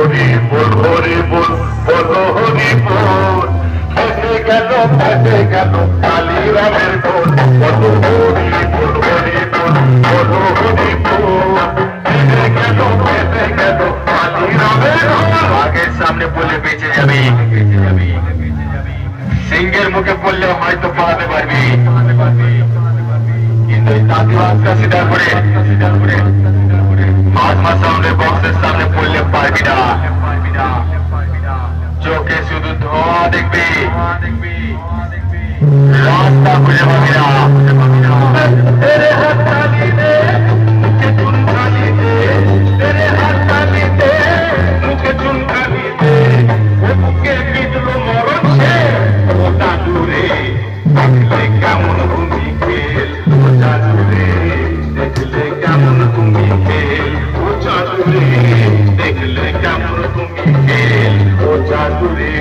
হরি বল হরি বল বল গেল ফেসে গেল কালী রামের বল বল, হরি বল হরি বল। বল গেল ফেসে গেল কালী রামের আগের সামনে বলে বেঁচে যাবে। সিংহের মুখে বললে হয়তো পালাতে পারবি। কিন্তু দাদু আজকা সিধা করে চোখে শুধু ধোঁয়া দেখবি। রাস্তা খুঁজে পাবি না। তেরে তুমি ও জাদুরে